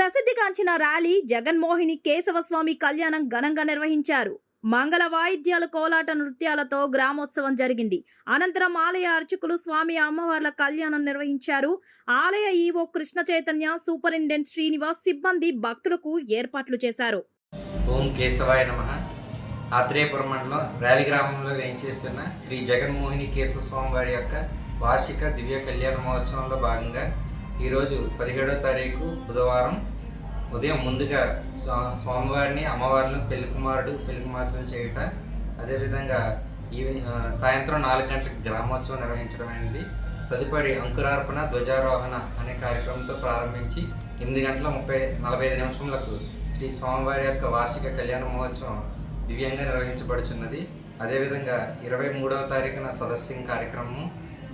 ప్రసిద్ధిగాంచిన ర్యాలీ జగన్మోహిని కేశవస్వామి కళ్యాణం ఘనంగా నిర్వహించారు. మంగళ వాయిద్యాలు కోలాట నృత్యాలతో గ్రామోత్సవం జరిగింది. అనంతరం ఆలయ అర్చకులు స్వామి అమ్మవార్ల కళ్యాణం నిర్వహించారు. ఆలయ ఈవో కృష్ణ చైతన్య సూపరింటెండెంట్ శ్రీనివాస్ సిబ్బంది భక్తులకు ఏర్పాట్లు చేశారు. ఓం కేశవాయ నమ. ఆత్రేయపురం మండలం ర్యాలీ గ్రామంలో వేయించేస్తున్న శ్రీ జగన్మోహిని కేశవ స్వామి వారి యొక్క వార్షిక దివ్య కళ్యాణ మహోత్సవంలో భాగంగా ఈరోజు పదిహేడో తారీఖు బుధవారం ఉదయం ముందుగా స్వా స్వామివారిని అమ్మవారిని పెళ్ళి కుమారుడు పెళ్ళి కుమార్తెలు చేయుట అదేవిధంగా ఈవినింగ్ సాయంత్రం నాలుగు గంటలకు గ్రామోత్సవం నిర్వహించడం అనేది తదుపరి అంకురార్పణ ధ్వజారోహణ అనే కార్యక్రమంతో ప్రారంభించి ఎనిమిది గంటల ముప్పై నలభై ఐదు నిమిషములకు శ్రీ స్వామివారి యొక్క వార్షిక కళ్యాణ మహోత్సవం దివ్యంగా నిర్వహించబడుచున్నది. అదేవిధంగా ఇరవై మూడవ తారీఖున సదస్సింగ్ కార్యక్రమము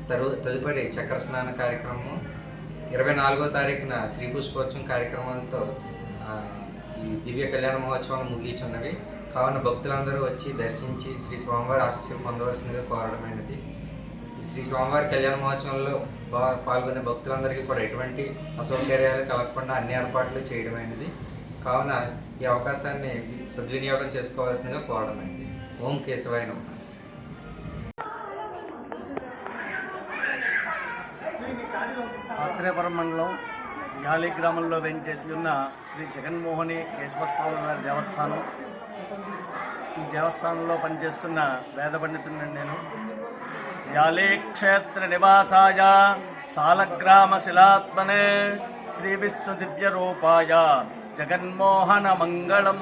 తరు తదుపరి చక్ర స్నాన కార్యక్రమము ఇరవై నాలుగో తారీఖున శ్రీ పుష్పోత్సవం కార్యక్రమాలతో ఈ దివ్య కళ్యాణ మహోత్సవాలు ముగించున్నవి కావున భక్తులందరూ వచ్చి దర్శించి శ్రీ స్వామివారి ఆశీస్సులు పొందవలసిందిగా కోరడమైనది శ్రీ స్వామివారి కళ్యాణ మహోత్సవంలో బా- పాల్గొనే భక్తులందరికీ కూడా ఎటువంటి అసౌకర్యాలు కలగకుండా అన్ని ఏర్పాట్లు చేయడమైనది కావున ఈ అవకాశాన్ని సద్వినియోగం చేసుకోవాల్సిందిగా కోరడమైనది ఓం కేశవాయ నమః. ఆత్రేయపురం మండలం గాలి గ్రామంలో వేయించేసి ఉన్న శ్రీ జగన్మోహని కేశవస్వామి వారి దేవస్థానం. ఈ దేవస్థానంలో పనిచేస్తున్న వేద పండితుడిని నేను. యాలి క్షేత్ర నివాసాయ సాలగ్రామ శిలాత్మనే శ్రీ విష్ణు దివ్య రూపాయ జగన్మోహన మంగళం.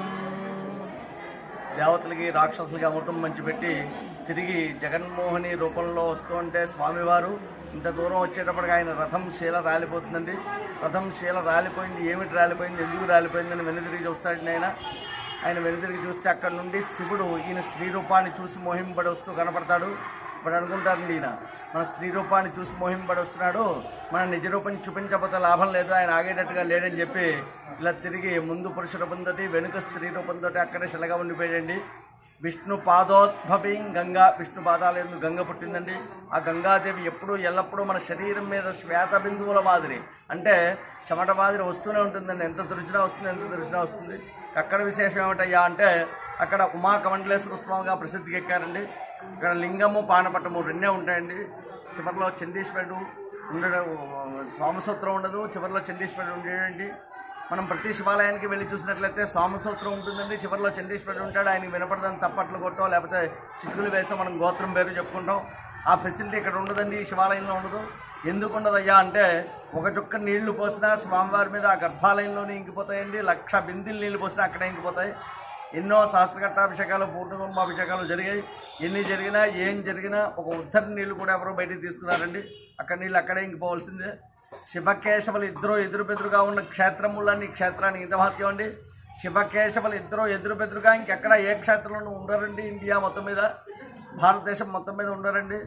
దేవతలకి రాక్షసులకి అమృతం మంచిపెట్టి తిరిగి జగన్మోహిని రూపంలో వస్తూ ఉంటే స్వామివారు ఇంత దూరం వచ్చేటప్పటికి ఆయన రథం శీల రాలిపోతుందండి. రథం శీల రాలిపోయింది. ఏమిటి రాలిపోయింది? ఎందుకు రాలిపోయిందని వెనుదిరిగి చూస్తాడండి ఆయన ఆయన వెనుదిరిగి చూస్తే అక్కడ నుండి శివుడు ఈయన స్త్రీ రూపాన్ని చూసి మోహింపడి వస్తూ కనపడతాడు. ఇప్పుడు అనుకుంటారండి ఈయన. మన స్త్రీ రూపాన్ని చూసి మోహింపడి వస్తున్నాడు. మన నిజ రూపం చూపించకపోతే లాభం లేదు. ఆయన ఆగేటట్టుగా లేడని చెప్పి ఇలా తిరిగి ముందు పురుష రూపంతో వెనుక స్త్రీ రూపంతో అక్కడే శిలగా ఉండిపోయాడండి. విష్ణు పాదోద్భవీం గంగా. విష్ణు పాదాలు ఎందు గంగ పుట్టిందండి. ఆ గంగాదేవి ఎప్పుడూ ఎల్లప్పుడూ మన శరీరం మీద శ్వేత బిందువుల మాదిరి. అంటే చెమట మాదిరి వస్తూనే ఉంటుందండి. ఎంత దృష్టినా వస్తుంది ఎంత దృష్టినా వస్తుంది. అక్కడ విశేషం ఏమిటయ్యా అంటే అక్కడ ఉమా కమండలేశ్వర స్వామిగా ప్రసిద్ధికి ఎక్కారండి. ఇక్కడ లింగము పానపట్టము రెండే ఉంటాయండి. చివరిలో చండీశ్వరుడు ఉండడం స్వామసూత్రం ఉండదు. చివరిలో చండీశ్వరుడు ఉండేయండి. మనం ప్రతి శివాలయానికి వెళ్ళి చూసినట్లయితే స్వామసూత్రం ఉంటుందండి. చివరిలో చండీశ్వరుడు ఉంటాడు. ఆయనకి వినపడదని తప్పట్లు కొట్టో లేకపోతే చిక్కులు వేసో మనం గోత్రం పేరు చెప్పుకుంటాం. ఆ ఫెసిలిటీ ఇక్కడ ఉండదండి ఈ శివాలయంలో ఉండదు. ఎందుకు ఉండదయ్యా అంటే ఒక చుక్క నీళ్ళు పోసినా స్వామివారి మీద ఆ గర్భాలయంలోనే ఇంకిపోతాయండి. లక్ష బిందెలు నీళ్ళు పోసినా అక్కడే ఇంకిపోతాయి. ఎన్నో శాస్త్రఘట్టాభిషేకాలు పూర్ణకుంభాభిషేకాలు జరిగాయి. ఎన్ని జరిగినా ఏం జరిగినా ఒక ఉద్ధరణ నీళ్ళు కూడా ఎవరో బయటికి తీసుకున్నారండి అక్కడ నీళ్ళు అక్కడే ఇంకిపోవాల్సిందే. శివకేశవులు ఇద్దరు ఎదురుబెదురుగా ఉన్న క్షేత్రములన్నీ క్షేత్రానికి ఇంతమహత్యం అండి. శివకేశవులు ఇద్దరు ఎదురుబెదురుగా ఇంకెక్కడ ఏ క్షేత్రంలోనూ ఉండరండి ఇండియా మొత్తం మీద. భారతదేశం మొత్తం మీద ఉండరండి.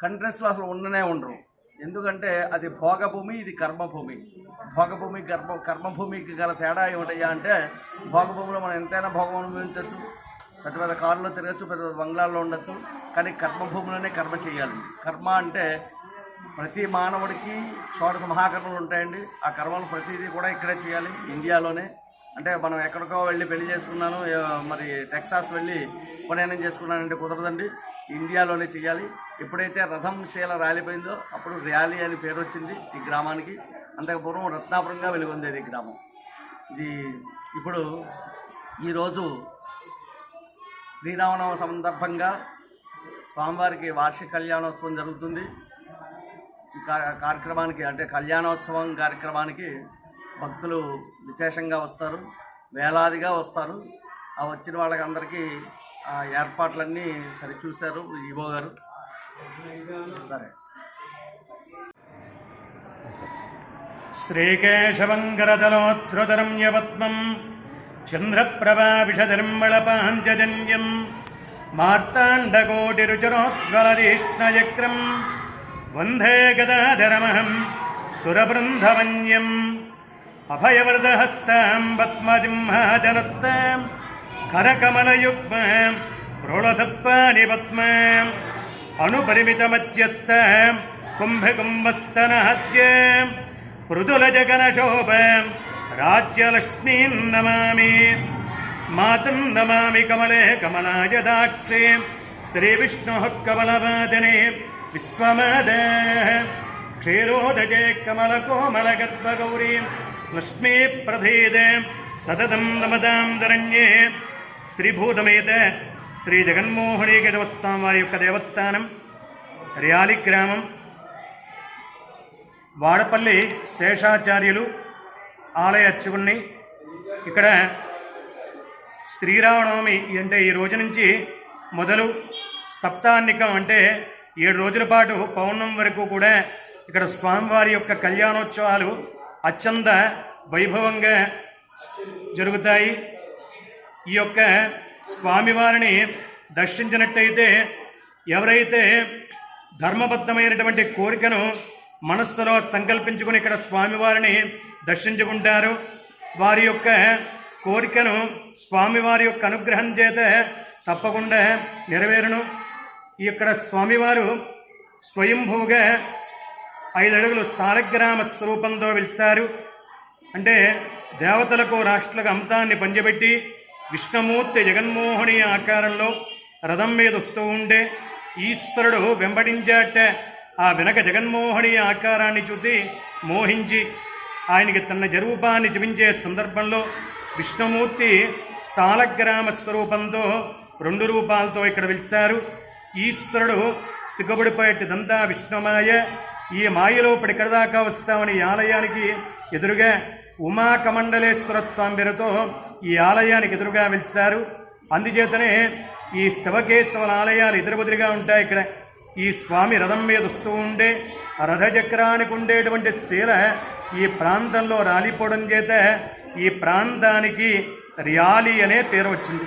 కంట్రీస్లో అసలు ఉండనే ఉండరు. ఎందుకంటే అది భోగభూమి ఇది కర్మభూమి. భోగభూమి కర్మ కర్మభూమికి గల తేడా ఏమిటయ్యా అంటే భోగభూమిలో మనం ఎంతైనా భోగం అనుభవించవచ్చు పెద్ద పెద్ద కారులో తిరగచ్చు పెద్ద పెద్ద బంగ్లాల్లో ఉండొచ్చు. కానీ కర్మభూమిలోనే కర్మ చేయాలి. కర్మ అంటే ప్రతి మానవుడికి షోడశ మహాకర్మలు ఉంటాయండి. ఆ కర్మలు ప్రతిదీ కూడా ఇక్కడే చేయాలి ఇండియాలోనే. అంటే మనం ఎక్కడికో వెళ్ళి పెళ్ళి చేసుకున్నాను మరి టెక్సాస్ వెళ్ళి ఉపనయనం చేసుకున్నానంటే కుదరదండి. ఇండియాలోనే చేయాలి ఎప్పుడైతే రథం శీల రాలిపోయిందో అప్పుడు ర్యాలీ అని పేరు వచ్చింది ఈ గ్రామానికి. అంతకు పూర్వం రత్నాపురంగా వెలుగొందేది ఈ గ్రామం. ఇది ఇప్పుడు ఈరోజు శ్రీరామనవ సందర్భంగా స్వామివారికి వార్షిక కళ్యాణోత్సవం జరుగుతుంది. కార్యక్రమానికి అంటే కళ్యాణోత్సవం కార్యక్రమానికి భక్తులు విశేషంగా వస్తారు వేలాదిగా వస్తారు. ఆ వచ్చిన వాళ్ళకందరికీ ఆ ఏర్పాట్లన్నీ సరిచూశారు ఈవో గారు. సరే. చంద్రప్రభా యపద్మం చంద్రప్రభావిషధర్మళపాంచజన్యం మార్తాండకోటిరుచరోజ్వలదీష్ణయక్రం వందే గదాధరమహం సురబృంధవన్యం अभयवरदहस्ताम् पद्मजिह्माजनत्ताम् करकमलयुग्माम् प्रोळधप्पाणिपद्माम् अनुपरिमितमध्यस्थाम् कुम्भकुम्भत्तनहत्याम् मृदुलजगनशोभाम् राज्यलक्ष्मीं नमामि मातं नमामि कमले कमलायदाक्षे श्रीविष्णोः कमलवादने विश्वमदः क्षीरोदजे कमलकोमलगर्भगौरी లక్ష్మే ప్రభేద సతతం నమదాంతరణ్యే శ్రీభూతమేత శ్రీ జగన్మోహనీక గజవత్తాం వారి యొక్క దేవస్థానం రియాలి గ్రామం వాడపల్లి శేషాచార్యులు ఆలయ అర్చకుణ్ణి ఇక్కడ శ్రీరామనవమి అంటే ఈ రోజు నుంచి మొదలు సప్తాహ్నికం అంటే ఏడు రోజుల పాటు పౌర్ణం వరకు కూడా ఇక్కడ స్వామివారి యొక్క కళ్యాణోత్సవాలు అత్యంత వైభవంగా జరుగుతాయి. ఈ యొక్క స్వామివారిని దర్శించినట్టయితే ఎవరైతే ధర్మబద్ధమైనటువంటి కోరికను మనస్సులో సంకల్పించుకుని ఇక్కడ స్వామివారిని దర్శించుకుంటారు. వారి యొక్క కోరికను స్వామివారి యొక్క అనుగ్రహం చేత తప్పకుండా నెరవేరును. ఈ ఇక్కడ స్వామివారు స్వయంభూగా ఐదు అడుగులు సాలగ్రామ స్వరూపంతో వెలిశారు. అంటే దేవతలకు రాష్ట్రులకు అంతాన్ని పంచబెట్టి విష్ణుమూర్తి జగన్మోహని ఆకారంలో రథం మీద వస్తూ ఉంటే ఈశ్వరుడు వెంబడించాట ఆ వెనక జగన్మోహని ఆకారాన్ని చూసి మోహించి ఆయనకి తన జరూపాన్ని చూపించే సందర్భంలో విష్ణుమూర్తి సాలగ్రామ స్వరూపంతో రెండు రూపాలతో ఇక్కడ వెలిశారు. ఈశ్వరుడు సిగ్గుబడిపోయేటిదంతా విష్ణుమాయ. ఈ మాయలో ఇప్పుడు దాకా వస్తామని ఈ ఆలయానికి ఎదురుగా ఉమా కమండలేశ్వర పేరుతో ఈ ఆలయానికి ఎదురుగా వెలిశారు అందుచేతనే ఈ శివకేశ్వర ఆలయాలు ఎదురుబెదురుగా ఉంటాయి ఇక్కడ. ఈ స్వామి రథం మీద వస్తూ ఉండే రథచక్రానికి ఉండేటువంటి శీల ఈ ప్రాంతంలో రాలిపోవడం చేత ఈ ప్రాంతానికి ర్యాలీ అనే పేరు వచ్చింది.